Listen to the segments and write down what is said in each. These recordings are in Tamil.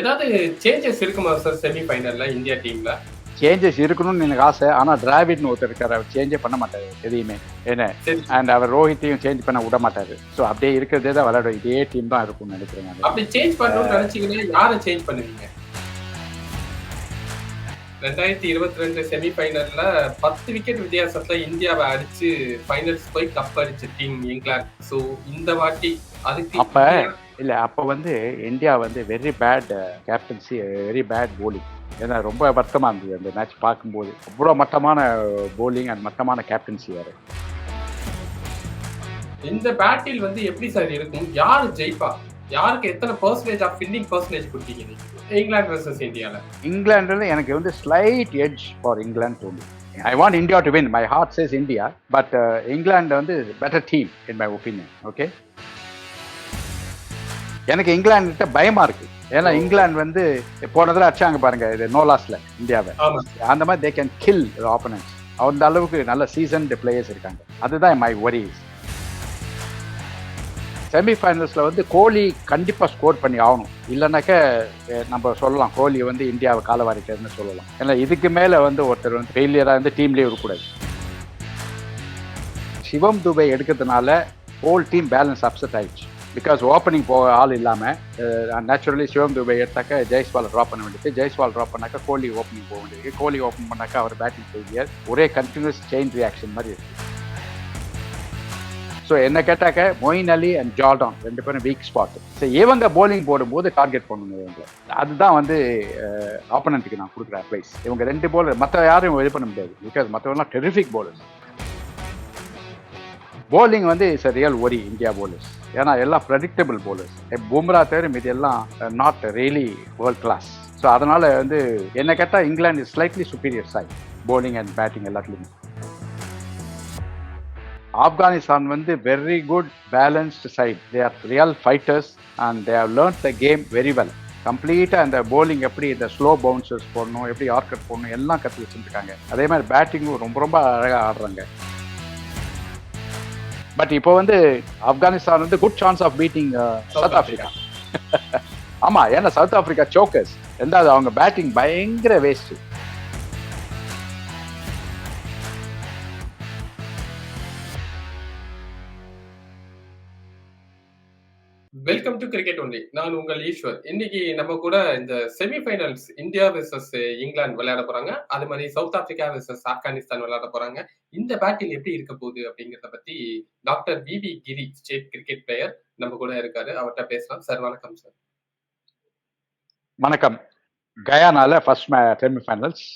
ஏதாவது சேஞ்சஸ் இருக்குமா சார் செமி ஃபைனல்ல இந்தியா டீம்ல சேஞ்சஸ் இருக்கணும்னு எனக்கு ஆசை. ஆனால் டிராவிட்னு ஒருத்தர் இருக்கார் அவர் சேஞ்சே பண்ண மாட்டார் எதையுமே. என்ன? அண்ட் அவர் ரோஹித்தையும் சேஞ்ச் பண்ண விட மாட்டார். ஸோ அப்படியே இருக்கிறதே தான் விளையாடும். இதே டீம் தான் இருக்கும்னு நினைக்கிறேன் நான். அப்படி சேஞ்ச் பண்ணணும்னு நினைச்சீங்கன்னா யாரை சேஞ்ச் பண்ணுவீங்க? ரெண்டாயிரத்தி இருபத்தி ரெண்டு செமி ஃபைனல்ல பத்து விக்கெட் வித்தியாசத்துல இந்தியாவை அடிச்சு ஃபைனல்ஸ் போய் கப் அடிச்ச டீம் இங்கிலாந்து. சோ இந்த வாட்டி அதுக்கு அப்ப இல்லை அப்போ வந்து இந்தியா வந்து very bad captaincy very bad bowling. ஏன்னா ரொம்ப வருத்தமாக இருந்தது அந்த மேட்ச் பார்க்கும்போது. அவ்வளோ மட்டமான bowling அண்ட் மட்டமான கேப்டன்சி வேறு. இந்த பேட்டில் வந்து எப்படி சார் இருக்கும்? யாரு ஜெயிப்பா? யாருக்கு எத்தனை பர்சன்டேஜ் ஆஃப் ஃபில்லிங் பர்சன்டேஜ் கொடுத்தீங்க இங்கிலாந்து வர்சஸ் இந்தியால இங்கிலாண்டில் எனக்கு வந்து ஸ்லைட் எட்ஜ் ஃபார் இங்கிலாந்து தோணுது I want India to win my heart says India but England வந்து better team in my opinion okay எனக்கு இங்கிலாந்துகிட்ட பயமா இருக்கு. ஏன்னா இங்கிலாந்து வந்து போனதில் அடிச்சாங்க பாருங்க இது நோ லாஸ்ல இந்தியாவை. அந்த மாதிரி தே கேன் கில் ஆப்பனன்ஸ் அந்த அளவுக்கு நல்ல சீசன்டு பிளேயர்ஸ் இருக்காங்க. அதுதான் மை ஒரிஸ் செமிஃபைனல்ஸில் வந்து கோலி கண்டிப்பாக ஸ்கோர் பண்ணி ஆகணும். இல்லைனாக்க நம்ம சொல்லலாம் கோலி வந்து இந்தியாவை காலவாரிட்டதுன்னு சொல்லலாம். ஏன்னா இதுக்கு மேலே வந்து ஒருத்தர் வந்து ஃபெயிலியராக இருந்து டீம்லேயே இருக்கக்கூடாது. சிவம் துபை எடுக்கிறதுனால ஹோல் டீம் பேலன்ஸ் அப்செட் ஆயிடுச்சு. பிகாஸ் ஓப்பனிங் போக ஆள் இல்லாமல் நேச்சுரலி சிவம் துபை எடுத்தாக்க ஜெய்ஸ்வால் ட்ராப் பண்ண வேண்டியது. ஜெய்ஸ்வால் ட்ராப் பண்ணாக்கா கோலி ஓப்பனிங் போக வேண்டியது. கோலி ஓப்பன் பண்ணாக்கா அவர் பேட்டிங் ஃபெயிலியர் ஒரே கண்டினியூஸ் செயின் ரியாக்ஷன் மாதிரி இருக்கு. ஸோ என்ன கேட்டாக்க மொயின் அலி அண்ட் ஜார்டான் ரெண்டு பேரும் வீக் ஸ்பாட் ஸோ இவங்க போலிங் போடும்போது டார்கெட் பண்ணணும் இவங்க அதுதான் வந்து ஆப்பனண்ட்டுக்கு நான் கொடுக்குற அட்வைஸ் இவங்க ரெண்டு போலர் மற்ற யாரும் இது பண்ண முடியாது. பிகாஸ் மற்றவங்களாம் டெரிஃபிக் போலர்ஸ் போலிங் வந்து it's real worry India bowlers ஏன்னா எல்லாம் ப்ரெடிக்டபிள் போலர்ஸ் பும்ரா தவிர மீது எல்லாம் not really world class so அதனால வந்து என்ன கேட்டால் England slightly superior side bowling and batting எல்லாத்துலேயுமே. ஆப்கானிஸ்தான் வந்து very good balanced side they are real fighters and they have learn the game very well கம்ப்ளீட்டாக அந்த போலிங் எப்படி இந்த ஸ்லோ பவுன்சர்ஸ் போடணும் எப்படி ஆர்கட் போடணும் எல்லாம் கற்று வச்சுருக்காங்க அதே மாதிரி பேட்டிங்கும் ரொம்ப ரொம்ப அழகாக ஆடுறாங்க. பட் இப்போ வந்து ஆப்கானிஸ்தான் வந்து good chance of beating South Africa ஆமா ஏன்னா சவுத் ஆப்பிரிக்கா சோக்கர்ஸ் ரெண்டாவது அவங்க பேட்டிங் பயங்கர waste welcome to cricket only நான் உங்கள் ஈஸ்வர். இன்னைக்கு நம்ம கூட இந்த semi finals India versus England விளையாட போறாங்க. அது மாதிரி சவுத் ஆப்பிரிக்கா வெர்சஸ் ஆப்கானிஸ்தான் விளையாட போறாங்க. இந்த பேட்டில் எப்படி இருக்க போகுது அப்படிங்கறத பத்தி doctor V V Giri state cricket player நம்ம கூட இருக்காரு. அவர்கிட்ட பேசலாம். சார் வணக்கம் சார் வணக்கம். கயானால ஃபர்ஸ்ட் செமி ஃபைனல்ஸ்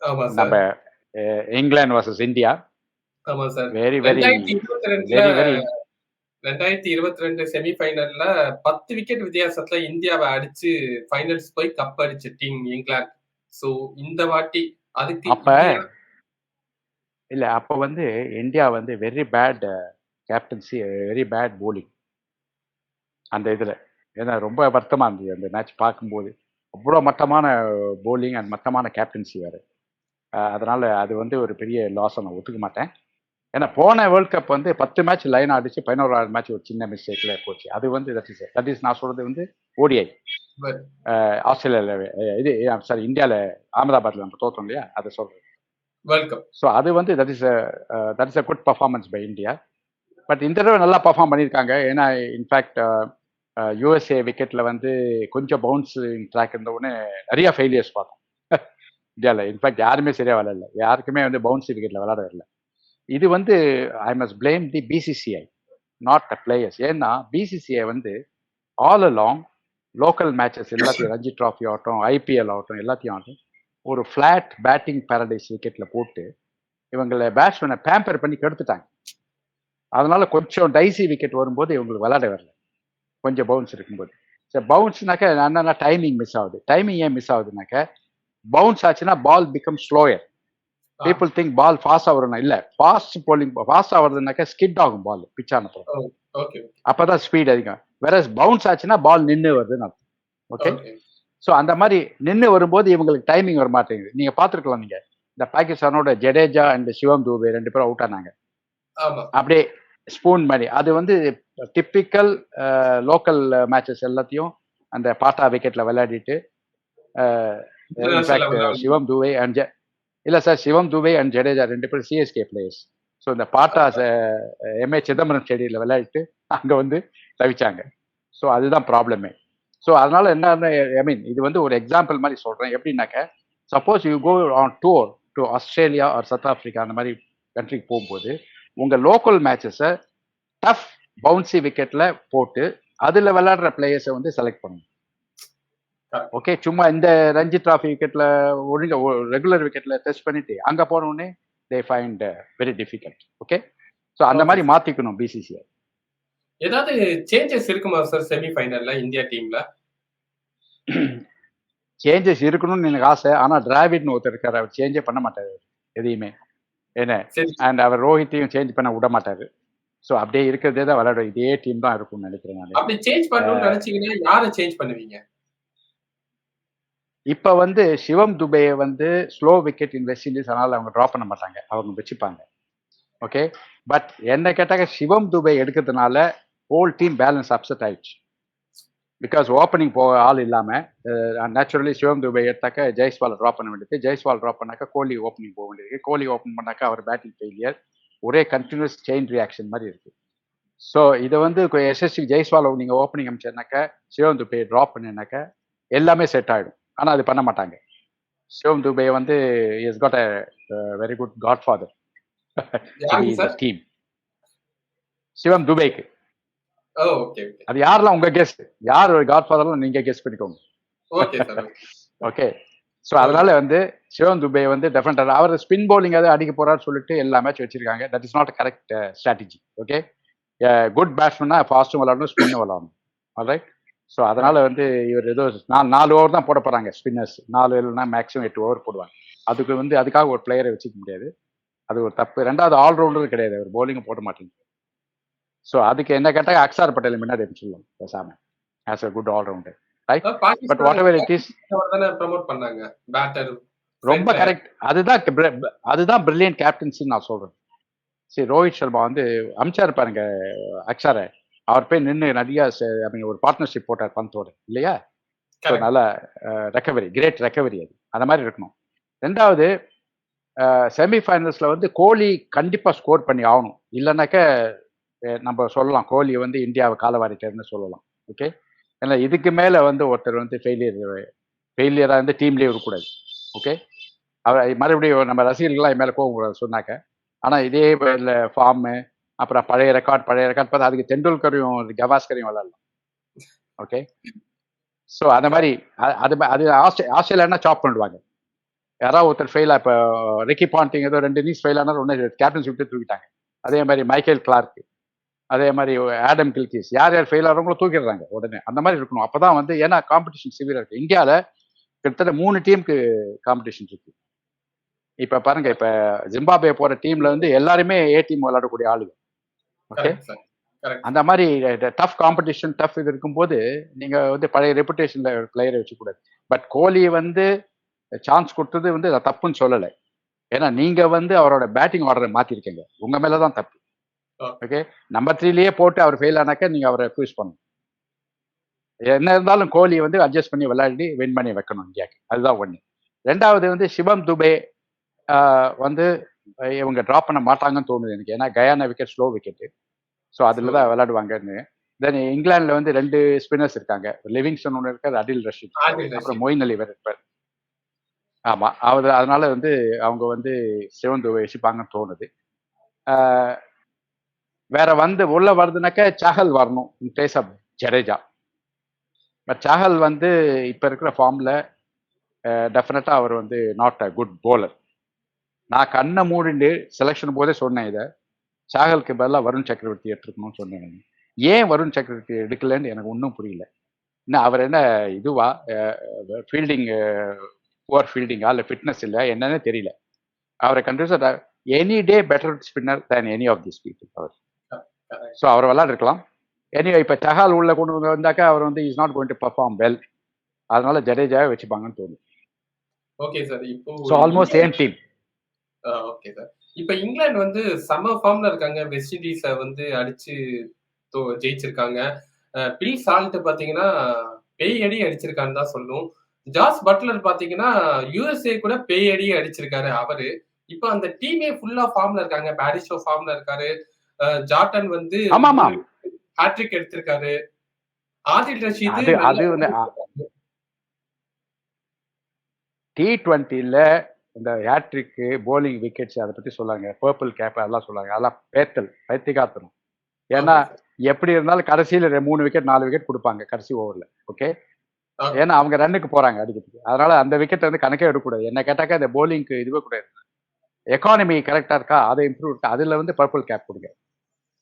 ஆமா நம்ம இங்கிலாந்து வர்சஸ் இந்தியா. ஆமா sir very very very very ரெண்டாயிரத்தி இருபத்தி ரெண்டு செமிஃபைனல்ல பத்து விக்கெட் வித்தியாசத்துல இந்தியாவை அடிச்சு ஃபைனல்ஸ் போய் கப் அடிச்சு டீம் இங்கிலாந்து. சோ இந்த வாட்டி அதுக்கு அப்ப இல்ல அப்ப வந்து இந்தியா வந்து very bad captaincy very bad bowling அந்த இதுல. ஏன்னா ரொம்ப வருத்தமா இருந்தது அந்த மேட்ச் பார்க்கும்போது. அவ்வளோ மட்டமான போலிங் அண்ட் மட்டமான கேப்டன்சி வேறு. அதனால அது வந்து ஒரு பெரிய லாஸை நான் ஒத்துக்க மாட்டேன். ஏன்னா போன வேர்ல்ட் கப் வந்து பத்து மேட்ச் லைன் அடிச்சு பதினோராவது மேட்ச் ஒரு சின்ன மிஸ்டேக்ல போச்சு. அது வந்து தட் இஸ் தட் இஸ் நான் சொல்றது வந்து ஓடிஐ ஆஸ்திரேலியாவில் இது சாரி இந்தியாவில் அகமதாபாத்தில் நம்ம தோத்தோம் இல்லையா? அதை சொல்றேன் வேர்ல்ட் கப் ஸோ அது வந்து that is that is a good performance by India but இந்த தடவை நல்லா பர்ஃபார்ம் பண்ணியிருக்காங்க. ஏன்னா இன்ஃபேக்ட் யூஎஸ்ஏ விக்கெட்டில் வந்து கொஞ்சம் பவுன்ஸ் ட்ராக் இருந்த உடனே நிறைய ஃபெயிலியர்ஸ் பார்த்தோம். இந்தியாவில் இன்ஃபேக்ட் யாருமே சரியாக விளையாடல. யாருக்குமே வந்து பவுன்ஸ் விக்கெட்டில் விளையாட வரல இது வந்து I must blame the BCCI not the players ஏன்னா பிசிசிஐ வந்து ஆல் அலாங் லோக்கல் மேட்சஸ் எல்லாத்தையும் ரஞ்சி ட்ராஃபி ஆகட்டும் ஐபிஎல் ஆகட்டும் எல்லாத்தையும் ஆகட்டும் ஒரு ஃப்ளாட் பேட்டிங் பேரடைஸ் விக்கெட்டில் போட்டு இவங்களை பேட்ஸ்மேனை பேம்பர் பண்ணி கெடுத்துட்டாங்க. அதனால கொஞ்சம் டைசி விக்கெட் வரும்போது இவங்களுக்கு விளாட வரல. கொஞ்சம் பவுன்ஸ் இருக்கும்போது. சரி பவுன்ஸ்னாக்க என்னன்னா டைமிங் மிஸ் ஆகுது. டைமிங் ஏன் மிஸ் ஆகுதுனாக்க பவுன்ஸ் ஆச்சுன்னா ball become slower people think ball fast வரணும் இல்ல ஃபாஸ்ட் போலிங் ஃபாஸ்ட் ஆகுறதுனாக்க ஸ்கிட் ஆகும் பால் பிச்சான ஓகே அப்பதான் ஸ்பீட் அதிகம். வேற பவுன்ஸ் ஆச்சுன்னா பால் நின்று வருதுன்னு அர்த்தம். ஓகே ஸோ அந்த மாதிரி நின்று வரும்போது இவங்களுக்கு டைமிங் வர மாட்டேங்குது. நீங்க பார்த்துருக்கலாம் நீங்க. இந்த பாகிஸ்தானோட ஜடேஜா அண்ட் சிவம் தூபே ரெண்டு பேரும் அவுட் ஆனாங்க. அப்படியே ஸ்பூன் மாதிரி. அது வந்து டிப்பிக்கல் லோக்கல் மேட்சஸ் எல்லாத்தையும் அந்த பாட்டா விக்கெட்ல விளையாடிட்டு in fact Shivam Dube and இல்ல சார் சிவம் துபே அண்ட் ஜடேஜா ரெண்டு பேரும் சிஎஸ்கே பிளேயர்ஸ் ஸோ இந்த பாட்டா எம்ஏ சிதம்பரம் ஸ்டேடியில் விளையாடிட்டு அங்க வந்து தவிச்சாங்க. ஸோ அதுதான் ப்ராப்ளமே ஸோ அதனால என்ன ஐ மீன் இது வந்து ஒரு எக்ஸாம்பிள் மாதிரி சொல்றேன். எப்படின்னாக்க suppose you go on tour to Australia or South Africa அந்த மாதிரி கண்ட்ரிக்கு போகும்போது உங்க லோக்கல் மேட்சஸை டஃப் பவுன்சி விக்கெட்ல போட்டு அதுல விளையாடுற பிளேயர்ஸை வந்து செலக்ட் பண்ணணும். ஓகே சும்மா இந்த ரஞ்சி டிராஃபி விக்கெட்ல ஒழுங்க ரெகுலர் விக்கெட்ல டெஸ்ட் பண்ணிட்டு அங்க போன உடனே they find very difficult okay so அந்த. மாதிரி மாத்திக்கணும் பிசிசிஐ ஏதாவது சேஞ்சஸ் இருக்குமா சார் செமி ஃபைனல்ல இந்தியா டீம்ல சேஞ்சஸ் இருக்கணும்னு எனக்கு ஆசை. ஆனா டிராவிட்னு ஒருத்தர் இருக்காரு. அவர் சேஞ்சே பண்ண மாட்டாரு. எதையுமே. என்ன? அண்ட் அவர் ரோஹித்தையும் சேஞ்ச் பண்ண விட மாட்டாரு. ஸோ அப்படியே இருக்கிறதே தான் விளையாடும். இதே டீம் தான் இருக்கும்னு நினைக்கிறேன் நான். அப்படி சேஞ்ச் பண்ணணும்னு நினைச்சீங்கன்னா யாரை சேஞ்ச் பண்ணுவீங்க? இப்ப வந்து சிவம் துபேயை வந்து slow wicket in West Indies அதனால அவங்க ட்ராப் பண்ண மாட்டாங்க. அவங்க வச்சுப்பாங்க. ஓகே பட் என்ன கேட்டாக்க சிவம் துபே எடுக்கிறதுனால ஹோல் டீம் பேலன்ஸ் அப்செட் ஆயிடுச்சு. பிகாஸ் ஓப்பனிங் போக ஆள் இல்லாமல் நேச்சுரலி சிவம் துபே எடுத்தாக்க ஜெய்ஸ்வால் ட்ராப் பண்ண வேண்டியது ஜெய்ஸ்வால் ட்ராப் பண்ணாக்க கோலி ஓப்பனிங் போக வேண்டியது கோலி ஓப்பன் பண்ணாக்க அவர் பேட்டிங் ஃபெயிலியர் ஒரே கண்டினியூஸ் செயின் ரியாக்ஷன் மாதிரி இருக்கு. ஸோ இதை வந்து எஸ்எஸ்சி ஜெய்ஸ்வால் நீங்கள் ஓப்பனிங் அமைச்சர்னாக்க சிவம் துபே ட்ராப் பண்ணினாக்க எல்லாமே செட் ஆகிடும் ஆனா அது பண்ண மாட்டாங்க. சிவம் துபே வந்து is got a very good godfather team Shivam துபேக்கு. அது யாரெல்லாம் உங்க கெஸ்ட் யார் காட் ஃபாதர்லாம் நீங்க கெஸ்ட் பண்ணிக்கோங்க. ஓகே ஸோ அதனால வந்து சிவம் துபே வந்து டெஃபினட்டா அவர் ஸ்பின் பவுலிங் அதை அடிக்க போறாரு சொல்லிட்டு எல்லா மேட்ச் வச்சிருக்காங்க. That is not correct strategy okay good பேட்ஸ்மேனா ஃபாஸ்ட்டும் விளாடணும் ஸ்பின்னும் விளாடணும் ரைட் ஸோ அதனால வந்து இவர் ஏதோ நாலு நாலு ஓவர் தான் போட போறாங்க ஸ்பின்னர்ஸ் நாலு இல்லைன்னா மேக்ஸிமம் எட்டு ஓவர் போடுவாங்க. அதுக்கு வந்து அதுக்காக ஒரு பிளேயரை வச்சுக்க முடியாது. அது ஒரு தப்பு. ரெண்டாவது ஆல்ரவுண்டர் கிடையாது. அவர் பவுலிங் போட மாட்டேங்குது. ஸோ அதுக்கு என்ன கேட்டால் அக்ஷார் பட்டேல் முன்னாடி வச்சுருவோம் பேசாம. As a good allrounder but whatever it is promote பண்ணாங்க பேட்டர் ரொம்ப கரெக்ட் அதுதான் அதுதான் பிரில்லியன்ட் கேப்டன்சின்னு நான் சொல்றேன். சரி ரோஹித் சர்மா வந்து அமிச்சார் பாருங்க அக்ஷாரை அவர் போய் நின்று நிறைய மீன் ஒரு பார்ட்னர்ஷிப் போட்டார் பந்தோட இல்லையா. நல்ல ரெக்கவரி கிரேட் ரெக்கவரி அது. அந்த மாதிரி இருக்கணும். ரெண்டாவது செமிஃபைனல்ஸ்ல வந்து கோலி கண்டிப்பா ஸ்கோர் பண்ணி ஆகணும். இல்லைன்னாக்க அஹ், நம்ம சொல்லலாம் கோலி வந்து இந்தியாவை காலவாரிட்டர்னு சொல்லலாம். ஓகே ஏன்னா இதுக்கு மேல வந்து ஒருத்தர் வந்து ஃபெயிலியர் ஃபெயிலியரா இருந்து டீம்லயே இருக்கக்கூடாது. ஓகே அவர் மறுபடியும் நம்ம ரசிகர்கள்லாம் மேல கோவம் கூடாது சொன்னாக்க. ஆனா இதே ஃபார்மு அப்புறம் பழைய ரெக்கார்ட் பழைய ரெக்கார்ட் பார்த்தா அதுக்கு தெண்டுல்கரையும் கவாஸ்கரையும் விளாடலாம் ஓகே ஸோ அந்த மாதிரி அது அது ஆஸ்திரே ஆஸ்திரேலியானா சாப் பண்ணிடுவாங்க. யாராவது ஒருத்தர் ஃபெயிலாக இப்போ ரிக்கி பாண்டிங் ஏதோ ரெண்டு இன்னிங்ஸ் ஃபெயில் ஆனால் ஒன்று கேப்டன்சி விட்டு தூக்கிட்டாங்க. அதே மாதிரி மைக்கேல் கிளார்க் அதே மாதிரி ஆடம் கில்கிஸ் யார் யார் ஃபெயில் ஆகிறவங்களோ தூக்கிடுறாங்க உடனே. அந்த மாதிரி இருக்கணும். அப்போ தான் வந்து ஏன்னா காம்படிஷன் சிவியரா இருக்குது இந்தியாவில் கிட்டத்தட்ட மூணு டீமுக்கு காம்படிஷன் இருக்குது இப்போ பாருங்கள் இப்போ ஜிம்பாபே போகிற டீமில் வந்து எல்லாருமே ஏ டீம் விளையாடக்கூடிய ஆளுங்க. ஓகே அந்த மாதிரி டஃப் காம்படிஷன் டஃப் இது இருக்கும்போது நீங்க வந்து பழைய ரெப்புடேஷன்ல பிளேயரை வச்சுக்கூடாது. பட் கோலி வந்து சான்ஸ் கொடுத்தது வந்து அதை தப்புன்னு சொல்லலை. ஏன்னா நீங்க வந்து அவரோட பேட்டிங் ஆர்டரை மாத்திருக்கீங்க. உங்க மேலதான் தப்பு. ஓகே நம்பர் த்ரீலயே போட்டு அவர் ஃபெயில் ஆனாக்க நீங்க அவரை அக்யூஸ் பண்ணணும். என்ன இருந்தாலும் கோலி வந்து அட்ஜஸ்ட் பண்ணி விளையாடி வின் பண்ணி வைக்கணும் இந்தியாக்கு அதுதான் ஒண்ணு. ரெண்டாவது வந்து சிவம் துபே வந்து இவங்க டிராப் பண்ண மாட்டாங்கன்னு தோணுது எனக்கு. ஏன்னா Guyana wicket slow wicket so அதில் தான் விளையாடுவாங்கன்னு. தென் இங்கிலாந்துல வந்து ரெண்டு ஸ்பின்னர்ஸ் இருக்காங்க. லிவிங்ஸ்டன் ஒன்று இருக்காரு அடில் ரஷீத் அப்புறம். மொயின் அலி வேற இருப்பார். ஆமா அவர் அதனால வந்து அவங்க வந்து சிவன் துபை வச்சுப்பாங்கன்னு தோணுது வேற வந்து உள்ள வருதுனாக்க சாஹல் வரணும். In place of Jadeja but Chahal வந்து இப்ப இருக்கிற ஃபார்ம்ல டெஃபினட்டா அவர் வந்து நாட் அ குட் bowler. நான் கண்ணை மூடிண்டு செலெக்ஷன் போதே சொன்னேன் இதை. சாகலுக்கு பதிலாக வருண் சக்கரவர்த்தி எடுத்துருக்கணும்னு சொன்னேன். ஏன் வருண் சக்கரவர்த்தி எடுக்கலன்னு எனக்கு ஒன்றும் புரியல. என்ன அவர் என்ன இதுவா ஃபீல்டிங் புவர் ஃபீல்டிங்கா இல்லை ஃபிட்னஸ் இல்லை என்னன்னு தெரியல. அவரை கண்டிப்பாக any day better spinner than any of this people our. So அவர் விளாட்ருக்கலாம் எனிவே இப்போ சஹால் உள்ள கொண்டு வந்து வந்தாக்கா அவர் வந்து is not going to perform well அதனால ஜடேஜாவே வச்சுப்பாங்கன்னு தோணுது. ஓகே சார் இப்போ so almost same team okay sir இப்போ இங்கிலாந்து வந்து செம ஃபார்ம்ல இருக்காங்க. வெஸ்ட் இண்டீஸை வந்து அடிச்சு ஜெயிச்சிருக்காங்க. பில் சால்ட் பாத்தீங்கன்னா பேய் அடி அடிச்சிருக்கான்னு தான் சொல்லணும் ஜாஸ் பட்லர் பாத்தீங்கன்னா யூஎஸ்ஏ கூட பேய் அடி அடிச்சிருக்காரு அவரு. இப்ப அந்த டீமே ஃபுல்லா ஃபார்ம்ல இருக்காங்க. பாரிஷோ ஃபார்ம்ல இருக்காரு. ஜார்டன் வந்து ஹாட்ரிக் எடுத்திருக்காரு. ஆதில் ரஷீது அது டி டுவெண்ட்டில இந்த ஹேட்ரிக்கு போலிங் விக்கெட்ஸ் அதை பத்தி சொல்லாங்க. பர்பிள் கேப் அதெல்லாம் சொல்லாங்க. அதெல்லாம் பேத்தல் பைத்தியகாத்தணும் ஏன்னா. எப்படி இருந்தாலும் கடைசியில மூணு விக்கெட் நாலு விக்கெட் கொடுப்பாங்க கடைசி ஓவர்ல ஓகே. ஏன்னா அவங்க ரன்னுக்கு போறாங்க அடிக்கிறதுக்கு. அதனால அந்த விக்கெட் வந்து கணக்கே எடுக்கக்கூடாது. என்ன கேட்டாக்கா இந்த போலிங்க்கு இதுவே கூடாது. எக்கானமி கரெக்டா இருக்கா? அதை இம்ப்ரூவ் இருக்கா. அதுல வந்து பர்பிள் கேப் கொடுங்க.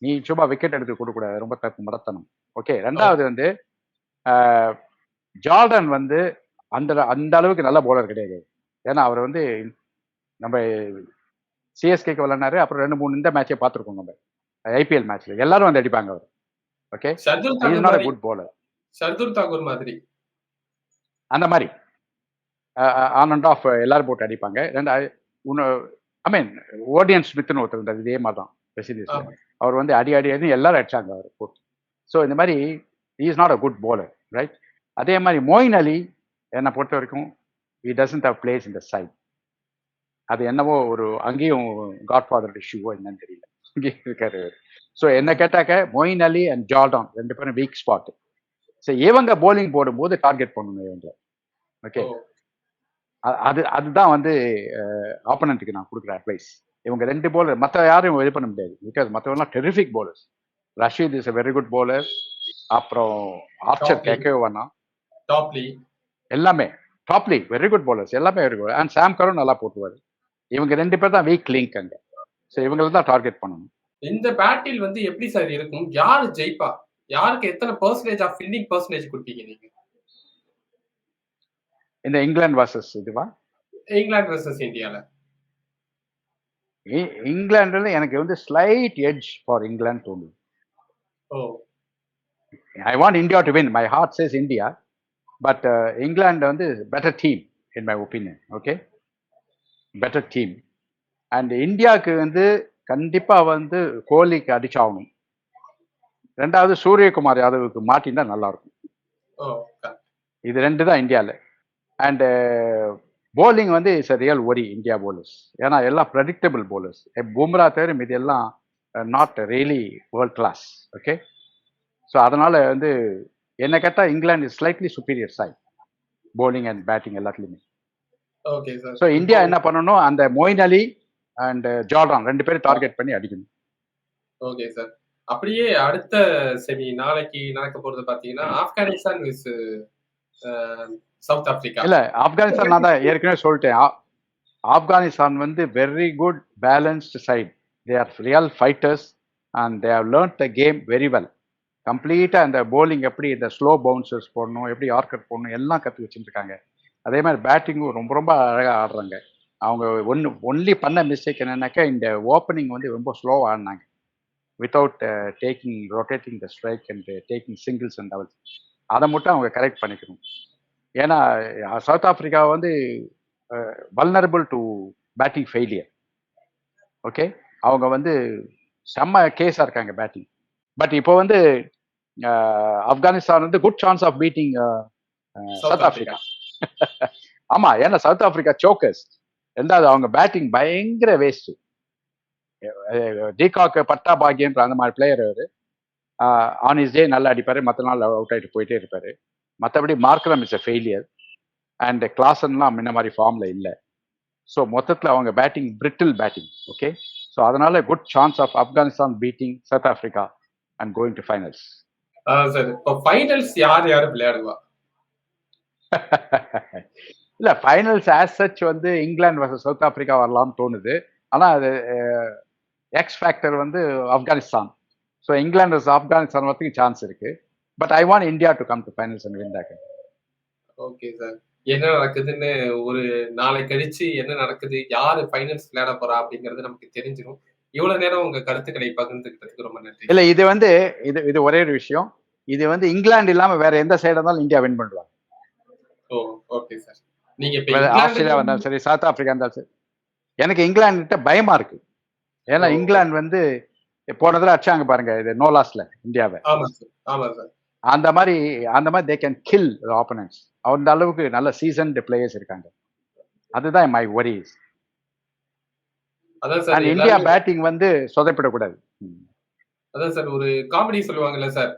நீ சும்மா விக்கெட் எடுத்து கொடுக்கக்கூடாது. ரொம்ப தப்பு மடத்தனம். ஓகே ரெண்டாவது வந்து ஜார்டன் வந்து அந்த அந்த அளவுக்கு நல்ல போலர் கிடையாது. ஏன்னா அவர் வந்து நம்ம சிஎஸ்கேக்கு விளையாடினாரு. அப்புறம் ரெண்டு மூணு இந்த மேட்சே பார்த்துருக்கோம் நம்ம. ஐபிஎல் மேட்ச்ல எல்லாரும் வந்து அடிப்பாங்க அவர். Okay good bowler Shardul Thakur மாதிரி அந்த மாதிரி. ஆன் அண்ட் ஆஃப் எல்லாரும் போட்டு அடிப்பாங்க. ரெண்டு ஐ மீன் ஓடியன் ஸ்மித்னு ஒருத்தர் இருந்தார். இதே மாதிரி தான். வெஸ்ட். அவர் வந்து அடி அடி அடி எல்லாரும் அடிச்சாங்க அவர் போட்டு. ஸோ இந்த மாதிரி is not a good bowler right அதே மாதிரி மோயின் அலி என்னை பொறுத்த வரைக்கும் இ டசன்ட் ஹவ் பிளேஸ் இந்த சைட் அது என்னவோ ஒரு அங்கேயும் காட் ஃபாதர் இஷ்யூவோ என்னன்னு தெரியல. இருக்காரு ஸோ என்ன கேட்டாக்க மொயின் அலி அண்ட் ஜார்டான் ரெண்டு பேரும் வீக் ஸ்பாட் ஸோ இவங்க போலிங் போடும்போது டார்கெட் பண்ணணும் இவங்க. ஓகே ஓ, அது அதுதான் வந்து ஆப்பனண்ட்டுக்கு நான் கொடுக்குற அட்வைஸ் இவங்க ரெண்டு போலர் மற்ற யாரும் இது பண்ண முடியாது. Because மற்றவங்கலாம் terrific bowlers. Rashid is a very good bowler. அப்புறம் ஆர்ச்சர் கேட்கவே வேணாம். Topley Topley very good bowlers எல்லாமே very good and Sam Curran நல்லா போட்டுவார் இவங்க ரெண்டு பேர் தான் வீக் லிங்க் அங்க. ஸோ இவங்களை தான் டார்கெட் பண்ணணும். இந்த பேட்டில் வந்து எப்படி சார் இருக்கும்? யாரு ஜெயிப்பா? யாருக்கு எத்தனை பர்சன்டேஜ் ஆஃப் ஃபீல்டிங் பர்சன்டேஜ் கொடுப்பீங்க நீங்க? இந்த இங்கிலாந்து வர்சஸ் இதுவா? இங்கிலாந்து வர்சஸ் இந்தியால இங்கிலாந்துல எனக்கு வந்து ஸ்லைட் எட்ஜ் ஃபார் இங்கிலாந்து தோணுது. ஓ. I want India to win my heart says India but England வந்து better team in my opinion okay better team and இந்தியாவுக்கு வந்து கண்டிப்பா வந்து கோலிக்கு அடிச்சாகணும். ரெண்டாவது சூரியகுமார் யாதவுக்கு மாட்டினா நல்லா இருக்கும் ஓ க- இது ரெண்டு தான் இந்தியாவில் அண்டு போலிங் வந்து it's real worry India bowlers. ஏன்னா எல்லாம் ப்ரெடிக்டபிள் bowlers. பும்ரா தவிர மீது எல்லாம் not really world class okay so அதனால வந்து என்ன கேட்டால் England is slightly superior side bowling and batting எல்லாத்துலேயுமே. ஓகே சார் ஸோ இந்தியா என்ன பண்ணணும்? அந்த மொயின் அலி அண்ட் ஜார்டான் ரெண்டு பேரும் டார்கெட் பண்ணி அடிக்கணும். ஓகே சார் அப்படியே அடுத்த செமி நாளைக்கு நடக்க போறது பாத்தீங்கன்னா ஆப்கானிஸ்தான் விஸ் சவுத் ஆப்பிரிக்கா இல்ல ஆப்கானிஸ்தான் நான் தான் ஏற்கனவே சொல்லிட்டேன். ஆப்கானிஸ்தான் வந்து very good balanced side they are real fighters and they have learn the game very well கம்ப்ளீட்டாக அந்த போலிங் எப்படி இந்த ஸ்லோ பவுன்சர்ஸ் போடணும் எப்படி ஆர்கட் போடணும் எல்லாம் கற்று வச்சுருக்காங்க அதே மாதிரி பேட்டிங்கும் ரொம்ப ரொம்ப அழகாக ஆடுறாங்க. அவங்க ஒன்று ஒன்லி பண்ண மிஸ்டேக் என்னென்னாக்கா இந்த ஓப்பனிங் வந்து ரொம்ப ஸ்லோவாக ஆடினாங்க. Without taking rotating the strike and taking singles and doubles அதை மட்டும் அவங்க கரெக்ட் பண்ணிக்கணும். ஏன்னா சவுத் ஆஃப்ரிக்கா வந்து vulnerable to batting failure okay அவங்க வந்து செம்ம கேஸாக இருக்காங்க பேட்டிங் பட் இப்போ வந்து ஆப்கானிஸ்தான் வந்து good chance of beating South Africa ஆமா ஏன்னா சவுத் ஆப்பிரிக்கா சோக்கர்ஸ் ரெண்டாவது அவங்க பேட்டிங் பயங்கர வேஸ்ட் டீகாக் பட்டா பாக்கியன்ற அந்த மாதிரி பிளேயர் அவர். ஆன் இஸ் டே நல்லா அடிப்பாரு மற்ற நாள் அவுட் ஆயிட்டு போயிட்டே இருப்பாரு. மற்றபடி Markram is a failure and கிளாசன்லாம் முன்ன மாதிரி ஃபார்ம்ல இல்லை. ஸோ மொத்தத்தில் அவங்க batting brittle batting okay so அதனால good chance of Afghanistan beating South Africa and going to finals sir. இப்போ ஃபைனல்ஸ் யார் யார் விளையாடுவா? இல்ல ஃபைனல்ஸ் ஆஸ் சச் வந்து இங்கிலாந்து வர்சஸ் சவுத் ஆப்பிரிக்கா வரலாம்னு தோணுது. ஆனா அது எக்ஸ் ஃபேக்டர் வந்து Afghanistan so England versus Afghanistan வரதுக்கு சான்ஸ் இருக்கு. But I want India to come to finals and win that okay sir என்ன நடக்குதுன்னு ஒரு நாளை கழிச்சு என்ன நடக்குது யாரு ஃபைனல்ஸ் விளையாட போறா அப்படிங்கிறது நமக்கு தெரிஞ்சிடும் இவ்வளவு நேரம் உங்க கருத்துக்களை பகிர்ந்துக்கிட்டதுக்கு ரொம்ப நன்றி. இல்ல இது வந்து இது இது ஒரே ஒரு விஷயம். இது வந்து இங்கிலாந்து இல்லாம வேற எந்த சைடு இருந்தாலும் இந்தியா வின் பண்ணுவாங்க. ஓ ஓகே சார் நீங்க ஆஸ்திரேலியா வந்தாலும் சரி சவுத் ஆப்பிரிக்கா இருந்தாலும் சரி. எனக்கு இங்கிலாந்து கிட்ட பயமா இருக்கு. ஏன்னா. இங்கிலாந்து வந்து போன தடவை அடிச்சாங்க பாருங்க இது நோலாஸ்ல இந்தியாவை. அந்த மாதிரி அந்த மாதிரி தே கேன் கில் ஆப்பனன்ஸ் அந்த அளவுக்கு நல்ல சீசன்டு பிளேயர்ஸ் இருக்காங்க. அதுதான் மை ஒரிஸ் அதான் சார் இந்தியா பேட்டிங் வந்து சொதப்பிடக்கூடாது. அதான் சார் ஒரு காமெடி சொல்லுவாங்கல்ல சார்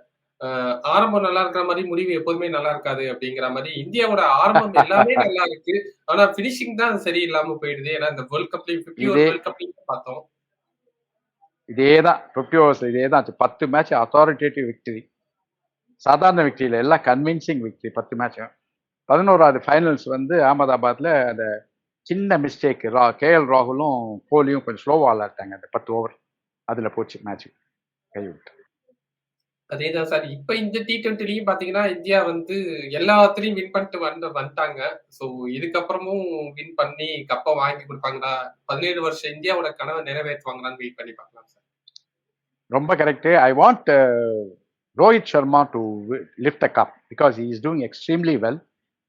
ஆரம்பம் நல்லா இருக்கிற மாதிரி முடிவு எப்போதுமே நல்லா இருக்காது அப்படிங்கிற மாதிரி இந்தியாவோட ஆரம்பம் எல்லாமே நல்லா இருக்கு. ஆனா பினிஷிங் தான் சரியில்லாம போயிடுது. ஏன்னா இந்த வேர்ல்ட் கப்லயும் பிப்டி வேர்ல்ட் கப்லயும் பார்த்தோம். இதே தான் ஃபிஃப்டி ஓவர்ஸ் இதே தான் பத்து மேட்ச் அத்தாரிட்டேட்டிவ் விக்டரி சாதாரண விக்டரியில் எல்லாம் கன்வின்சிங் விக்டரி பத்து மேட்சும் பதினோராவது ஃபைனல்ஸ் வந்து அகமதாபாத்ல அந்த சின்ன மிஸ்டேக் ரா கேஎல் ராகுலும் கோலியும் கொஞ்சம் ஸ்லோவாக விளாட்டாங்க அந்த பத்து ஓவர் அதில் போச்சு மேட்ச் கைவிட்டு. அதேதான் சார். இப்ப இந்த டி டுவெண்ட்டிலையும் பாத்தீங்கன்னா இந்தியா வந்து எல்லாத்துலயும் வின் பண்ணிட்டு வந்து வந்துட்டாங்க. சோ இதுக்கப்புறமும் வின் பண்ணி கப்பை வாங்கி கொடுப்பாங்களா? பதினேழு வருஷம் இந்தியாவோட கனவை நிறைவேற்றுவாங்களான்னு வெயிட் பண்ணி பார்க்கலாம் சார். ரொம்ப correct I want Rohit Sharma to lift a cup because is doing extremely well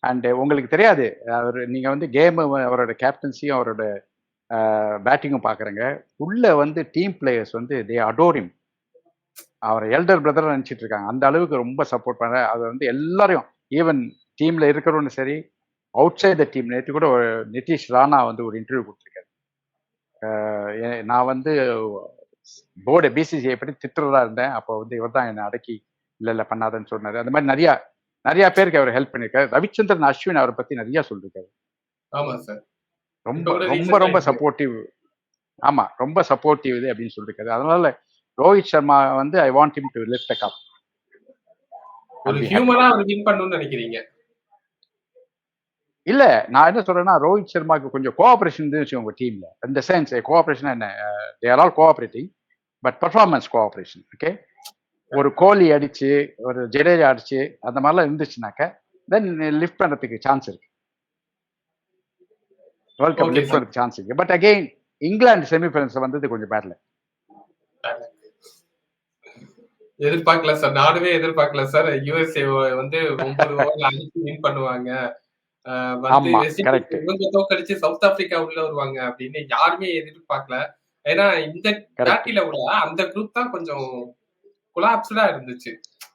and uh, உங்களுக்கு தெரியாது. அவர் நீங்க வந்து கேம் அவரோட கேப்டன்சியும் அவரோட பேட்டிங்கும் பாக்குறீங்க. உள்ள வந்து டீம் பிளேயர்ஸ் வந்து தே அடோரிம் அவர் எல்டர் பிரதர் நினைச்சிட்டு இருக்காங்க. அந்த அளவுக்கு ரொம்ப சப்போர்ட் பண்ற அது வந்து எல்லாரையும் ஈவன் டீம்ல இருக்கிறவனும் சரி அவுட் சைட் த டீம் நேற்று கூட ஒரு நிதிஷ் ராணா வந்து ஒரு இன்டர்வியூ கொடுத்துருக்காரு. நான் வந்து போர்டு பிசிசிஐ பற்றி திட்டுறதா இருந்தேன். அப்போ வந்து இவர் தான் என்னை அடக்கி இல்லை இல்லை பண்ணாதன்னு சொன்னார். அந்த மாதிரி நிறையா நிறைய பேருக்கு அவர் ஹெல்ப் பண்ணியிருக்காரு. ரவிச்சந்திரன் அஸ்வின் அவரை பத்தி நிறைய சொல்லியிருக்காரு. ஆமா சார். ரொம்ப ரொம்ப ரொம்ப. சப்போர்ட்டிவ் ஆமா ரொம்ப சப்போர்ட்டிவ் இது அப்படின்னு சொல்லியிருக்காரு. அதனால ரோஹித் சர்மா வந்து I want him to lift cup நினைக்கிறீங்க? இல்ல நான் என்ன சொல்றேன்னா ரோஹித் சர்மாக்கு கொஞ்சம் கோஆபரேஷன் இருந்துச்சு உங்க டீம்ல இந்த சென்ஸ் கோஆபரேஷன் என்ன? They're all cooperating but performance cooperation okay ஒரு கோலி அடிச்சு ஒரு ஜடேஜா அடிச்சு அந்த மாதிரிலாம் இருந்துச்சுனாக்க தென் லிஃப்ட் பண்றதுக்கு சான்ஸ் இருக்கு. World cup lift. பண்றதுக்கு சான்ஸ் இருக்கு. பட் அகெயின் இங்கிலாந்து செமிஃபைனல்ஸ் வந்தது கொஞ்சம் பேட்ல எதிர்பார்க்கல சார் நானுமே எதிர்பார்க்கல சார் யூஎஸ்ஏ வந்து ஒன்பது ஓவர்ல அடிச்சு வின் பண்ணுவாங்க. இவங்க தோக்கடிச்சு சவுத் ஆப்பிரிக்கா உள்ள வருவாங்க அப்படின்னு யாருமே எதிர்பார்க்கல. ஏன்னா இந்த பேட்டில உள்ள அந்த குரூப் தான் கொஞ்சம் குலாப்ஸ்டா இருந்துச்சு.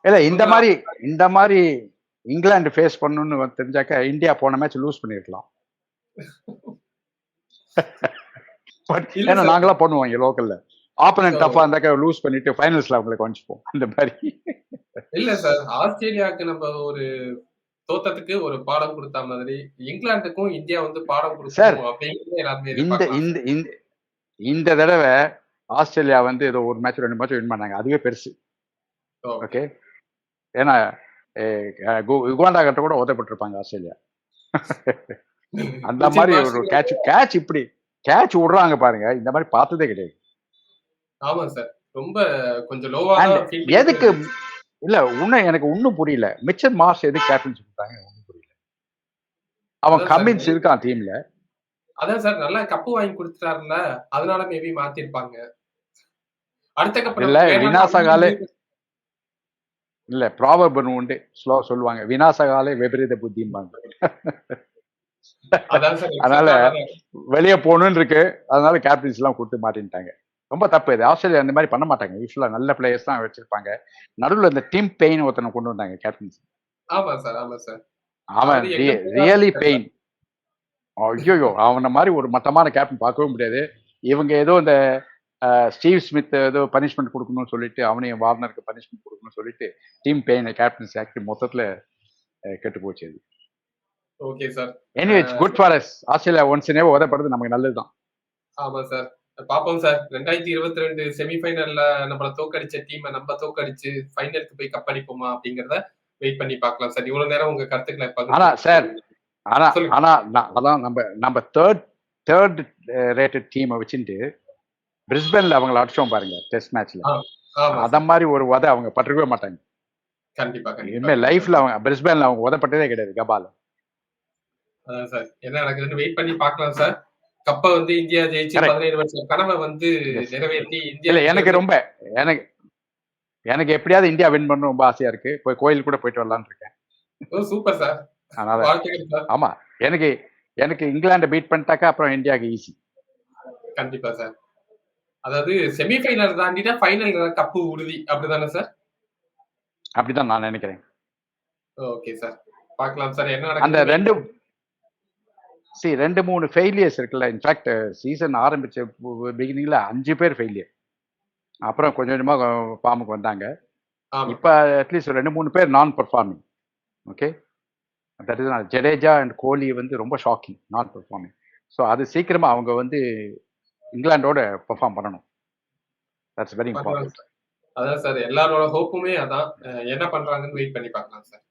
இல்ல இந்த மாதிரி இந்த மாதிரி இங்கிலாந்து ஃபேஸ் பண்ணணும்னு தெரிஞ்சாக்க இந்தியா போன மேட்ச் லூஸ் பண்ணிருக்கலாம். ஏன்னா. நாங்களாம் பண்ணுவோம் இங்க லோக்கல்ல ஆப்பனன்ட் டஃபா இருந்தாக்க லூஸ் பண்ணிட்டு ஃபைனல்ஸ்ல அவங்களுக்கு வந்துச்சுப்போம் அந்த மாதிரி. இல்ல சார் ஆஸ்திரேலியாவுக்கு நம்ம ஒரு தோத்தத்துக்கு ஒரு பாடம் கொடுத்த மாதிரி இங்கிலாந்துக்கும் இந்தியா வந்து பாடம் கொடுக்கணும் அப்படிங்கிறது இந்த இந்த தடவை ஆஸ்திரேலியா வந்து ஏதோ ஒரு மேட்ச் ரெண்டு மேட்ச் வின் பண்ணாங்க. அதுவே பெருசு. ஓகே ஏன்னா அஹ், கு- யுகாண்டா கிட்ட கூட உதப்பட்டிருப்பாங்க ஆஸ்திரேலியா. அந்த மாதிரி ஒரு கேட்ச் கேட்ச் இப்படி கேட்ச் விடுறாங்க பாருங்க. இந்த மாதிரி பார்த்ததே கிடையாது. ஆமா சார். ரொம்ப கொஞ்சம் லோவா எதுக்கு இல்ல உன்ன எனக்கு ஒன்றும் புரியல. மிச்சர் மாஸ் எதுக்கு கேப்டன்சி கொடுத்தாங்க ஒன்றும் புரியல. அவன் sir. இருக்கான் டீம்ல அதான் சார் நல்லா கப்பு வாங்கி கொடுத்துட்டாருல அதனால மேபி மாத்திருப்பாங்க. அடுத்த கப் இல்ல, வினாசகாலே இல்ல ப்ராபர்பன் உண்டு. ஸ்லோ சொல்லுவாங்க. வினாசகாலே விபரீத புத்திம்பாங்க. அதனால வெளியே போகணும்னு இருக்கு. அதனால கேப்டன்ஸ் எல்லாம் கொடுத்து மாட்டின்ட்டாங்க. ரொம்ப தப்பு இது. ஆஸ்திரேலியா அந்த மாதிரி பண்ண மாட்டாங்க. யூஸ்வலா நல்ல பிளேயர்ஸ் தான் வச்சிருப்பாங்க. நடுவுல இந்த டீம் பெயின் ஒருத்தனை கொண்டு வந்தாங்க கேப்டன்ஸ் ஆமா சார் ஆமா சார். அவன் ரியலி பெயின் ஐயோ அவனை மாதிரி ஒரு மட்டமான கேப்டன் பார்க்கவே முடியாது. இவங்க ஏதோ இந்த ஸ்டீவ் ஸ்மித் ஏதோ பனிஷ்மெண்ட் கொடுக்கணும்னு சொல்லிட்டு அவனையும் வார்னருக்கு பனிஷ்மெண்ட் கொடுக்கணும்னு சொல்லிட்டு டீம் பெயின் கேப்டன்ஸ் ஆக்டி மொத்தத்துல கெட்டு போச்சு அது. Okay sir. Anyway good for us Australia once nav உதப்படுறது நமக்கு நல்லதுதான். ஆமா சார். பாப்போம் சார். ரெண்டாயிரத்தி இருபத்தி ரெண்டு செமிஃபைனல்ல நம்மள தோக்கடிச்ச டீமை நம்ம தோக்கடிச்சு ஃபைனலுக்கு போய் கப் அடிப்போமா அப்படிங்கறத வெயிட் பண்ணி பார்க்கலாம் சார். இவ்வளவு நேரம் உங்க கருத்துக்களை ஆனா, sir, ஆனா சொல்லுங்க. ஆனா அதான் நம்ம நம்ம தேர்ட் தேர்ட் ரேட்டட் டீமை வச்சுட்டு பிரிஸ்பேன்ல அவங்கள அடிச்சோம் பாருங்க டெஸ்ட் மேட்ச்ல அத மாதிரி ஒரு உதை அவங்க பட்டிருக்கவே மாட்டாங்க. கண்டிப்பா இனிமே லைஃப்ல அவங்க பிரிஸ்பேன்ல அவங்க உதப்பட்டதே கிடையாது கபால. அதான் சார் என்ன நடக்குதுன்னு வெயிட் பண்ணி பார்க்கலாம் சார். கப்ப வந்து இந்தியா ஜெயிச்சு. பதினேழு வருஷம் கனவை வந்து. நிறைவேற்றி இல்ல இந்தியா எனக்கு ரொம்ப எனக்கு எனக்கு எப்படியாவது இந்தியா வின் பண்ணணும் ரொம்ப ஆசையா இருக்கு. போய் கோயில் கூட போயிட்டு வரலாம்னு இருக்கேன். Super sir. அதனால ஆமா எனக்கு எனக்கு இங்கிலாண்டை பீட் பண்ணிட்டாக்கா அப்புறம் இந்தியாவுக்கு ஈஸி கண்டிப்பா சார். அதாவது செமிஃபைனல் தாண்டிட்டா ஃபைனல் கப்பு உறுதி. அப்படிதானே சார் அப்படிதான் நான் நினைக்கிறேன். ஓகே சார் பார்க்கலாம் சார் என்ன அந்த ரெண்டு சி ரெண்டு மூணு ஃபெயிலியர்ஸ் இருக்குல்ல. இன்ஃபேக்ட் சீசன் ஆரம்பிச்ச பிகினிங்ல அஞ்சு பேர் ஃபெயிலியர் அப்புறம் கொஞ்சம் கொஞ்சமா ஃபார்முக்கு வந்தாங்க. இப்போ அட்லீஸ்ட் ரெண்டு மூணு பேர் நான் performing okay that is Jadeja and Kohli வந்து ரொம்ப ஷாக்கிங் நான் பர்ஃபார்மிங் ஸோ அது சீக்கிரமா அவங்க வந்து இங்கிலாண்டோட பெர்ஃபார்ம் பண்ணணும். தட்ஸ் வெரி இம்பார்ட்டன்ட் அதான் சார் எல்லாரோட ஹோப்புமே அதான். என்ன பண்றாங்கன்னு வெயிட் பண்ணி பார்க்கலாம் சார்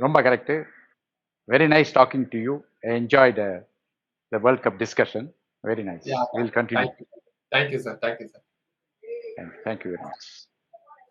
ரொம்ப correct very nice talking to you enjoy the the world cup discussion very nice. Will continue thank you sir thank you sir thank you very much